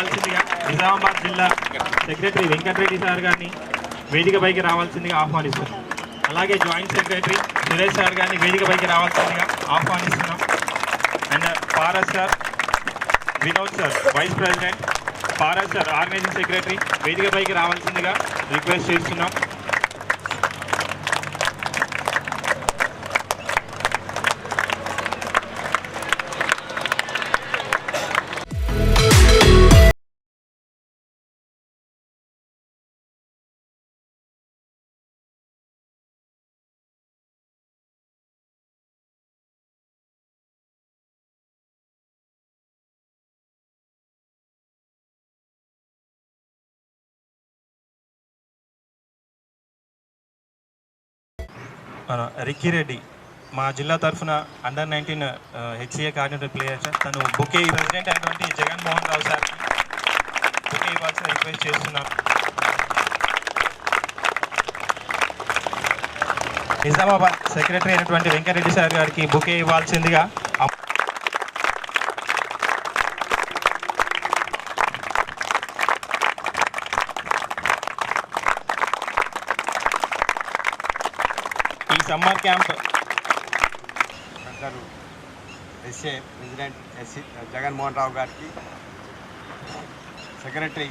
రావాల్సిందిగా నిజామాబాద్ జిల్లా secretary Venkatareddy sir గారిని వేదికపైకి రావాల్సిందిగా ఆహ్వానిస్తున్నాం. అలాగే జాయింట్ సెక్రటరీ సురేష్ సార్ గారిని వేదికపైకి రావాల్సిందిగా ఆహ్వానిస్తున్నాం. And Paras sir Vinod sir vice president Paras sir organizing secretary వేదికపైకి రావాల్సిందిగా రిక్వెస్ట్ చేస్తున్నాం. మన రిక్కీ రెడ్డి మా జిల్లా తరఫున under nineteen HCA coordinator player sir. తను బుకే ప్రెసిడెంట్ అయినటువంటి జగన్మోహన్ రావు సార్. బుకే ఇవ్వాల్సిన రిక్వెస్ట్ చేస్తున్నాను నిజామాబాద్ సెక్రటరీ అయినటువంటి వెంకటరెడ్డి సార్ గారికి బుకే ఇవ్వాల్సిందిగా అప్- ఈ సమ్మర్ క్యాంప్. పెద్దలు SA president SC Jaganmohan Rao గారికి సెక్రటరీ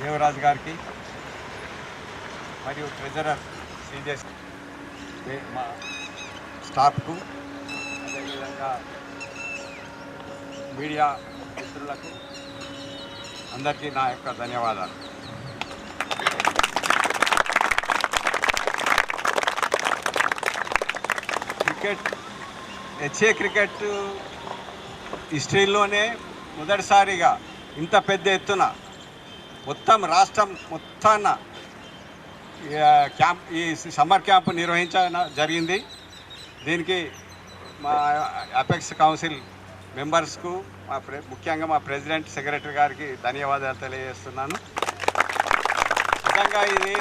దేవరాజు గారికి మరియు ట్రెజరర్ శ్రీజేష్ మా స్టాఫ్కు అదేవిధంగా మీడియా మిత్రులకు అందరికీ నా యొక్క ధన్యవాదాలు. క్రికెట్ హెచ్ఏ క్రికెట్ హిస్టరీలోనే మొదటిసారిగా ఇంత పెద్ద ఎత్తున మొత్తం రాష్ట్రం మొత్తాన క్యాంప్ ఈ సమ్మర్ క్యాంప్ నిర్వహించడం జరిగింది. దీనికి మా అపెక్స్ కౌన్సిల్ మెంబర్స్కు మా ప్రె ముఖ్యంగా మా ప్రెసిడెంట్ సెక్రటరీ గారికి ధన్యవాదాలు తెలియజేస్తున్నాను. నిజంగా ఇది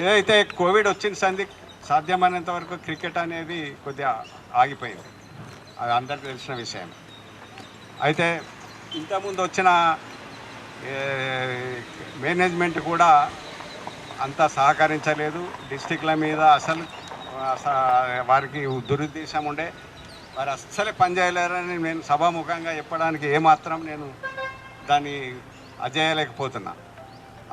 ఏదైతే కోవిడ్ వచ్చిన సంది సాధ్యమైనంత వరకు క్రికెట్ అనేది కొద్దిగా ఆగిపోయింది. అది అందరికీ తెలిసిన విషయం. అయితే ఇంతకుముందు వచ్చిన మేనేజ్మెంట్ కూడా అంత సహకరించలేదు. డిస్టిక్ల మీద అసలు వారికి దురుద్దేశం ఉండే. వారు అస్సలే పనిచేయలేరని నేను సభాముఖంగా చెప్పడానికి ఏమాత్రం నేను దాన్ని అజేయలేకపోతున్నా.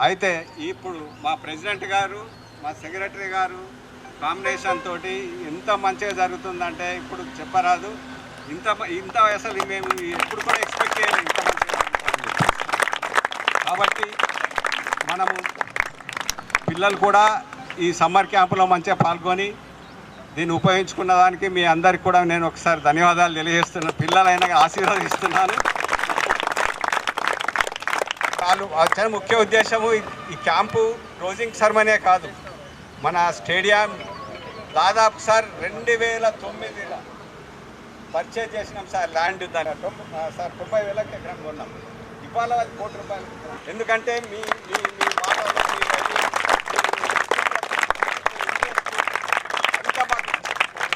అయితే ఇప్పుడు మా ప్రెసిడెంట్ గారు మా సెక్రటరీ గారు కాంబినేషన్ తోటి ఎంత మంచిగా జరుగుతుందంటే ఇప్పుడు చెప్పరాదు. ఇంత ఇంత అసలు మేము ఎప్పుడు కూడా ఎక్స్పెక్ట్ చేయలేము ఇంత మంచిగా కాబట్టి మనము పిల్లలు కూడా ఈ సమ్మర్ క్యాంపులో మంచిగా పాల్గొని దీన్ని ఉపయోగించుకున్న దానికి మీ అందరికి కూడా నేను ఒకసారి ధన్యవాదాలు తెలియజేస్తున్నాను పిల్లలైనా ఆశీర్వదిస్తున్నాను. వాళ్ళు వచ్చిన ముఖ్య ఉద్దేశము ఈ- క్యాంపు క్లోజింగ్ సెరమనే కాదు. మన స్టేడియం దాదాపు సార్ రెండు వేల తొమ్మిదిలో పర్చేజ్ చేసినాం సార్ ల్యాండ్ దాని సార్ తొంభై వేలకు ఎకరం కొన్నాం. ఇవాళ అది కోటి రూపాయలు ఎందుకంటే మీ మీ మీ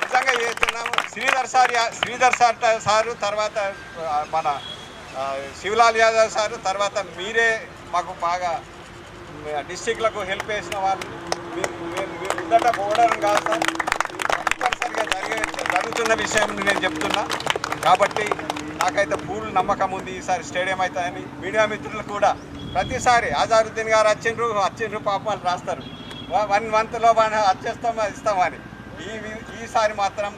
నిజంగా చేస్తున్నాము. శ్రీధర్ సార్ యా- శ్రీధర్ సార్ సారు తర్వాత మన శివలాల్ యాదవ్ సారు తర్వాత మీరే మాకు బాగా డిస్టిక్లకు హెల్ప్ చేసిన వాళ్ళు. ముందట పోవడం కాదు సార్. తప్పనిసరిగా జరిగే జరుగుతున్న విషయం నేను చెప్తున్నా. కాబట్టి నాకైతే పూర్ణ నమ్మకం ఉంది ఈసారి స్టేడియం అవుతుందని మీడియా మిత్రులు కూడా ప్రతిసారి ఆజారుద్దీన్ గారు వచ్చిండ్రు వచ్చిండ్రు పాపాలు రాస్తారు. వన్ మంత్లో మనం వచ్చేస్తాం ఇస్తామని ఈ ఈసారి మాత్రం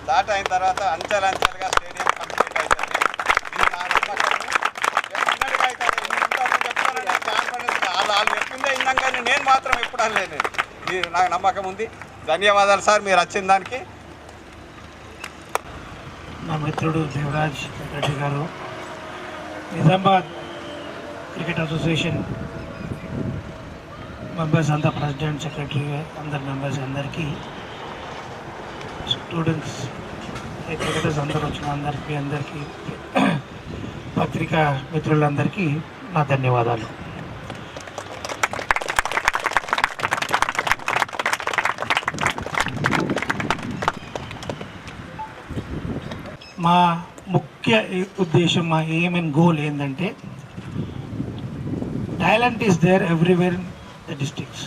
స్టార్ట్ అయిన తర్వాత అంచెలంచెలుగా స్టేడియం కంప్లీట్ అవుతుంది ఇది నా నమ్మకం డెఫినెట్గా అవుతుంది ఇంతమంది చెప్తారంటే కాన్ఫిడెన్స్ వాళ్ళు వాళ్ళు చెప్పిందే విన్నాం కానీ నేను మాత్రం ఎప్పుడు అనలేదు ఇది నాకు నమ్మకం ఉంది. ధన్యవాదాలు సార్ మీరు వచ్చిన దానికి. నా మిత్రుడు దేవరాజ్ రెడ్డి గారు. నిజామాబాద్ క్రికెట్ అసోసియేషన్ మెంబర్స్ అంతా ప్రెసిడెంట్ సెక్రటరీ అందరి మెంబర్స్ అందరికీ స్టూడెంట్స్ క్రికెటర్స్ అందరూ వచ్చిన అందరికీ అందరికీ పత్రికా మిత్రులందరికీ నా ధన్యవాదాలు. మా ముఖ్య ఉద్దేశం మా ఎయిమ్ అండ్ గోల్ ఏంటంటే talent is there everywhere in the districts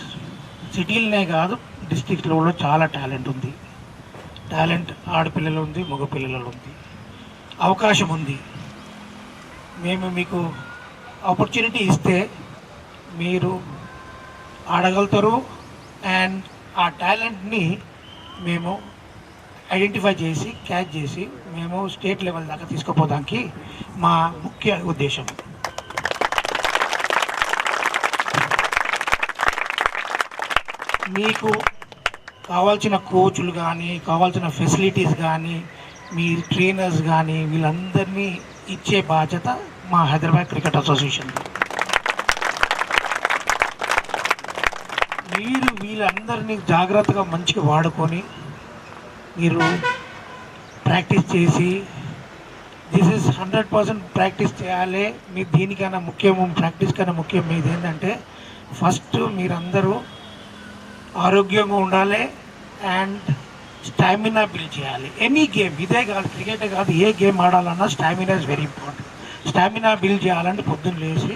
సిటీలనే కాదు డిస్ట్రిక్ట్లో కూడా చాలా టాలెంట్ ఉంది. టాలెంట్ ఆడపిల్లలు ఉంది మగపిల్లలు ఉంది. అవకాశం ఉంది. మేము మీకు ఆపర్చునిటీ ఇస్తే మీరు ఆడగలుగుతారు అండ్ ఆ టాలెంట్ని మేము ఐడెంటిఫై చేసి క్యాచ్ చేసి మేము స్టేట్ లెవెల్ దాకా తీసుకుపోవడానికి మా ముఖ్య ఉద్దేశం. మీకు కావాల్సిన కోచ్లు కానీ కావాల్సిన ఫెసిలిటీస్ కానీ మీ ట్రైనర్స్ కానీ వీళ్ళందరినీ ఇచ్చే బాధ్యత మా హైదరాబాద్ క్రికెట్ అసోసియేషన్. మీరు వీళ్ళందరినీ జాగ్రత్తగా మంచిగా వాడుకొని మీరు ప్రాక్టీస్ చేసి this is hundred percent practice చేయాలి. మీ దీనికైనా ముఖ్యం ప్రాక్టీస్ కన్నా ముఖ్యం మీది ఏంటంటే ఫస్ట్ మీరందరూ ఆరోగ్యంగా ఉండాలి అండ్ స్టామినా బిల్డ్ చేయాలి. ఎనీ గేమ్ ఇదే కాదు క్రికెట్ కాదు ఏ game ఆడాలన్నా stamina is very important stamina build చేయాలంటే పొద్దున్న లేచి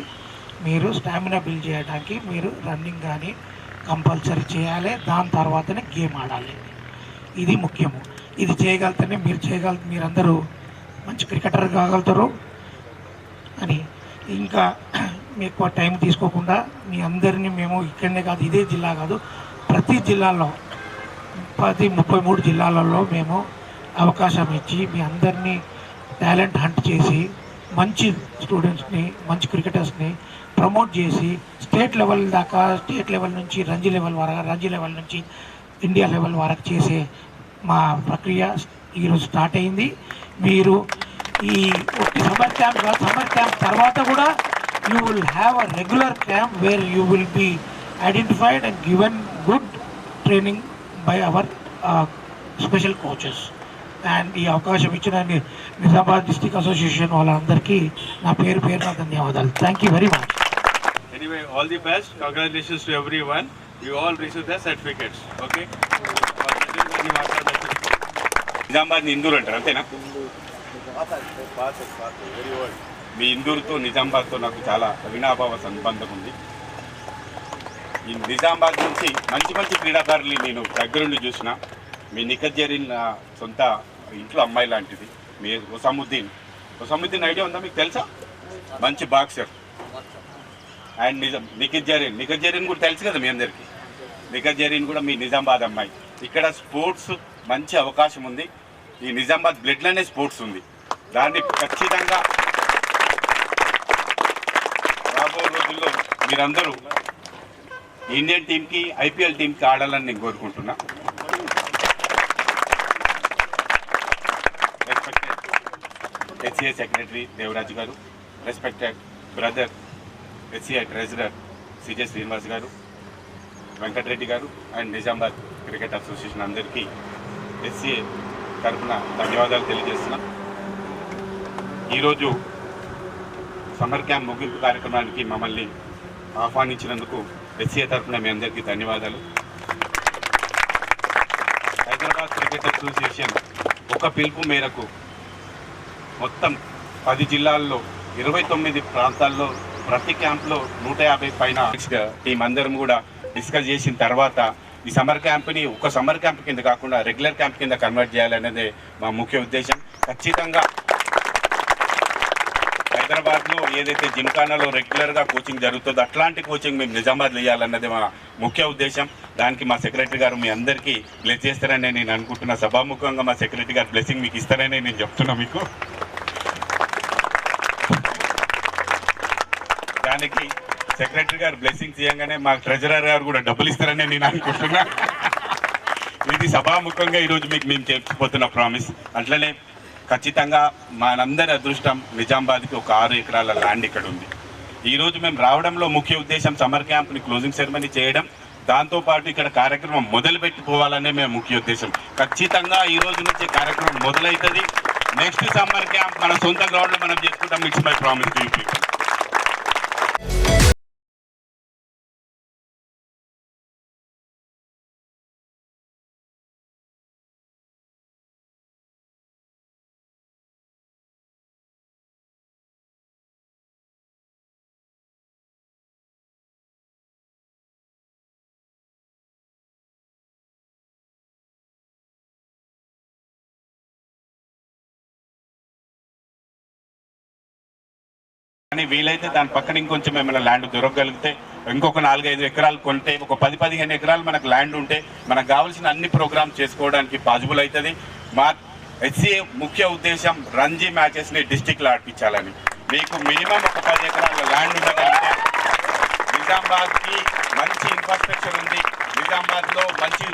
మీరు స్టామినా బిల్డ్ చేయడానికి మీరు రన్నింగ్ కానీ కంపల్సరీ చేయాలి. దాని తర్వాతనే గేమ్ ఆడాలి. ఇది ముఖ్యము. ఇది చేయగలితేనే మీరు చేయగల మీరందరూ మంచి క్రికెటర్ కాగలుగుతారు. అని ఇంకా మీ ఎక్కువ టైం తీసుకోకుండా మీ అందరినీ మేము ఇక్కడనే కాదు ఇదే జిల్లా కాదు ప్రతి జిల్లాలో పది ముప్పై మూడు జిల్లాలలో మేము అవకాశం ఇచ్చి మీ అందరినీ టాలెంట్ హంట్ చేసి మంచి స్టూడెంట్స్ని మంచి క్రికెటర్స్ని ప్రమోట్ చేసి స్టేట్ లెవెల్ దాకా స్టేట్ లెవెల్ నుంచి రంజీ లెవెల్ వరకు రంజీ లెవెల్ నుంచి ఇండియా లెవెల్ వరకు చేసే మా ప్రక్రియ ఈరోజు స్టార్ట్ అయింది. మీరు ఈ ఒక సమ్మర్ క్యాంప్ సమ్మర్ క్యాంప్ తర్వాత కూడా you will have a regular camp where you will be identified and given good training by our special coaches and ఈ అవకాశం ఇచ్చిన నిజామాబాద్ డిస్టిక్ అసోసియేషన్ వాళ్ళందరికీ నా పేరు పేరున ధన్యవాదాలు. Thank you very much anyway all the best congratulations to everyone you all receive the certificates okay Nizamabad Induru అంటారు అంతేనా? మీ ఇందూరుతో నిజామాబాద్తో నాకు చాలా అవినాభావ సంబంధం ఉంది. ఈ నిజామాబాద్ నుంచి మంచి మంచి క్రీడాకారులు నేను దగ్గరుండి చూసిన. మీ నిఖత్ నా సొంత ఇంట్లో అమ్మాయి లాంటిది. మీ ఒసాముద్దీన్. ఒసాముద్దీన్ ఐడియా ఉందా మీకు తెలుసా? మంచి బాక్సర్. అండ్ నిజం నిఖత్ జరీన్. నిఖత్ జరీన్ కూడా తెలుసు కదా మీ అందరికీ. నిఖత్ కూడా మీ నిజామాబాద్ అమ్మాయి. ఇక్కడ స్పోర్ట్స్ మంచి అవకాశం ఉంది. ఈ నిజామాబాద్ బ్లడ్లోనే స్పోర్ట్స్ ఉంది. దాన్ని ఖచ్చితంగా రాబో రోజుల్లో మీరందరూ ఇండియన్ టీంకి ఐపీఎల్ టీంకి ఆడాలని నేను కోరుకుంటున్నా. Respected HCA secretary Devaraju garu respected brother HCI treasurer CJ Srinivas garu Venkatareddy garu and Nizamabad cricket association అందరికీ ఎస్సీఏ తరఫున ధన్యవాదాలు తెలియజేస్తున్నాం. ఈరోజు సమ్మర్ క్యాంప్ ముగింపు కార్యక్రమానికి మమ్మల్ని ఆహ్వానించినందుకు ఎస్సీఏ తరఫున మీ అందరికీ ధన్యవాదాలు. హైదరాబాద్ క్రికెట్ అసోసియేషన్ ఒక పిలుపు మేరకు మొత్తం పది జిల్లాల్లో ఇరవై తొమ్మిది ప్రాంతాల్లో ప్రతి క్యాంప్లో నూట యాభై పైన టీం అందరం కూడా డిస్కస్ చేసిన తర్వాత ఈ సమ్మర్ క్యాంప్ని ఒక సమ్మర్ క్యాంప్ కింద కాకుండా రెగ్యులర్ క్యాంప్ కింద కన్వర్ట్ చేయాలనేది మా ముఖ్య ఉద్దేశం. ఖచ్చితంగా హైదరాబాద్లో ఏదైతే జిమ్ఖానాలో రెగ్యులర్గా కోచింగ్ జరుగుతుందో అట్లాంటి కోచింగ్ మేము నిజామాబాద్లో ఇవ్వాలన్నది మా ముఖ్య ఉద్దేశం. దానికి మా సెక్రటరీ గారు మీ అందరికీ బ్లెస్ చేస్తారని నేను అనుకుంటున్నా. సభాముఖంగా మా సెక్రటరీ గారు బ్లెస్సింగ్ మీకు ఇస్తారని నేను చెప్తున్నా మీకు. దానికి సెక్రటరీ గారు బ్లెస్సింగ్స్ చేయగానే మా ట్రెజరర్ గారు కూడా డబ్బులు ఇస్తారని నేను అనుకుంటున్నా. ఇది సభాముఖంగా ఈరోజు మీకు మేము చెప్పిపోతున్న ప్రామిస్. అట్లనే ఖచ్చితంగా మనందరి అదృష్టం నిజామాబాద్కి ఒక ఆరు ఎకరాల ల్యాండ్ ఇక్కడ ఉంది. ఈరోజు మేము రావడంలో ముఖ్య ఉద్దేశం సమ్మర్ క్యాంప్ని క్లోజింగ్ సెరమనీ చేయడం. దాంతోపాటు ఇక్కడ కార్యక్రమం మొదలు పెట్టుకోవాలనే మేము ముఖ్య ఉద్దేశం. ఖచ్చితంగా ఈ రోజు నుంచి కార్యక్రమం మొదలవుతుంది నెక్స్ట్ సమ్మర్ క్యాంప్ మన సొంత గ్రౌండ్లో మనం చేసుకుంటాం ఇట్స్ మై ప్రామిస్ కానీ వీలైతే దాని పక్కన ఇంకొంచెం ఏమైనా ల్యాండ్ దొరకగలిగితే ఇంకొక నాలుగైదు ఎకరాలు కొంటే ఒక పది పదిహేను ఎకరాలు మనకు ల్యాండ్ ఉంటే మనకు కావాల్సిన అన్ని ప్రోగ్రామ్ చేసుకోవడానికి పాసిబుల్ అవుతుంది. మా హెచ్సిఏ ముఖ్య ఉద్దేశం రంజీ మ్యాచెస్ని డిస్టిక్లో ఆడిపించాలని. మీకు మినిమం ఒక పది ఎకరాల ల్యాండ్ ఉండగలిగితే నిజామాబాద్కి మంచి ఇన్ఫ్రాస్ట్రక్చర్ ఉంది. నిజామాబాద్లో మంచి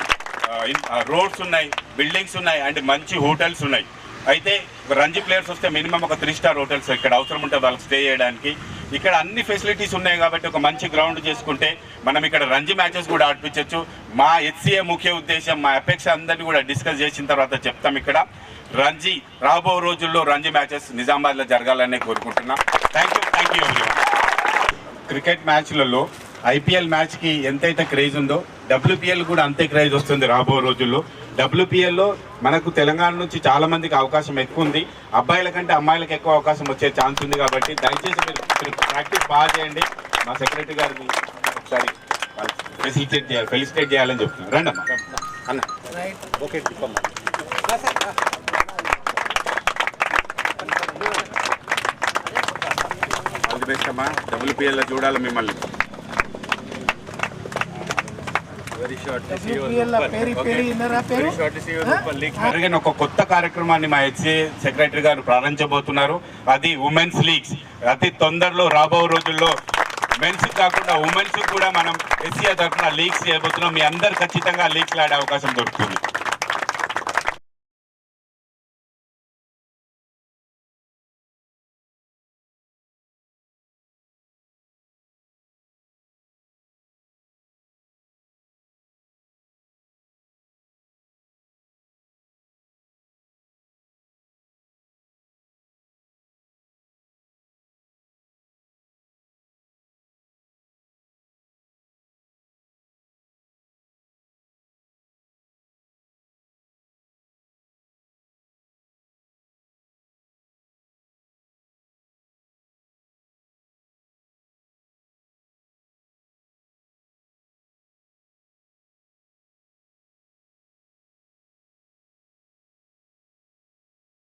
రోడ్స్ ఉన్నాయి బిల్డింగ్స్ ఉన్నాయి అండ్ మంచి హోటల్స్ ఉన్నాయి. అయితే రంజీ ప్లేయర్స్ వస్తే మినిమం ఒక త్రీ స్టార్ హోటల్స్ ఇక్కడ అవసరం ఉంటే వాళ్ళకి స్టే చేయడానికి. ఇక్కడ అన్ని ఫెసిలిటీస్ ఉన్నాయి కాబట్టి ఒక మంచి గ్రౌండ్ చేసుకుంటే మనం ఇక్కడ రంజీ మ్యాచెస్ కూడా ఆడిపించవచ్చు మా హెచ్సిఏ ముఖ్య ఉద్దేశం మా అపేక్ష అందరినీ కూడా డిస్కస్ చేసిన తర్వాత చెప్తాం ఇక్కడ. రంజీ రాబో రోజుల్లో రంజీ మ్యాచెస్ నిజామాబాద్లో జరగాలని కోరుకుంటున్నాం. Thank you thank you cricket మ్యాచ్లలో IPL మ్యాచ్కి ఎంతైతే క్రేజ్ ఉందో డబ్ల్యూపీఎల్ కూడా అంతే క్రేజ్ వస్తుంది రాబో రోజుల్లో. డబ్ల్యూపీఎల్లో మనకు తెలంగాణ నుంచి చాలా మందికి అవకాశం ఎక్కువ ఉంది. అబ్బాయిల కంటే అమ్మాయిలకు ఎక్కువ అవకాశం వచ్చే ఛాన్స్ ఉంది కాబట్టి దయచేసి మీరు ప్రాక్టీస్ బాగా చేయండి. మా సెక్రటరీ గారిని ఒకసారి ఫెసిలిటేట్ చేయాలి ఫెలిసిటేట్ చేయాలని చెప్తున్నాను రండి అమ్మా అన్న. ఓకే ఆల్ ది బెస్ట్ అమ్మా. డబ్ల్యూపీఎల్లో చూడాలి మిమ్మల్ని. జరిగిన ఒక కొత్త కార్యక్రమాన్ని మా హెచ్ఏ సెక్రటరీ గారు ప్రారంభించబోతున్నారు. అది ఉమెన్స్ లీగ్స్ అతి తొందరలో రాబో రోజుల్లో మెన్స్ కాకుండా ఉమెన్స్ కూడా మనం హెచ్ఏ తరఫున లీగ్స్ చేయబోతున్నాం. మీ అందరు ఖచ్చితంగా లీగ్స్ ఆడే అవకాశం దొరుకుతుంది.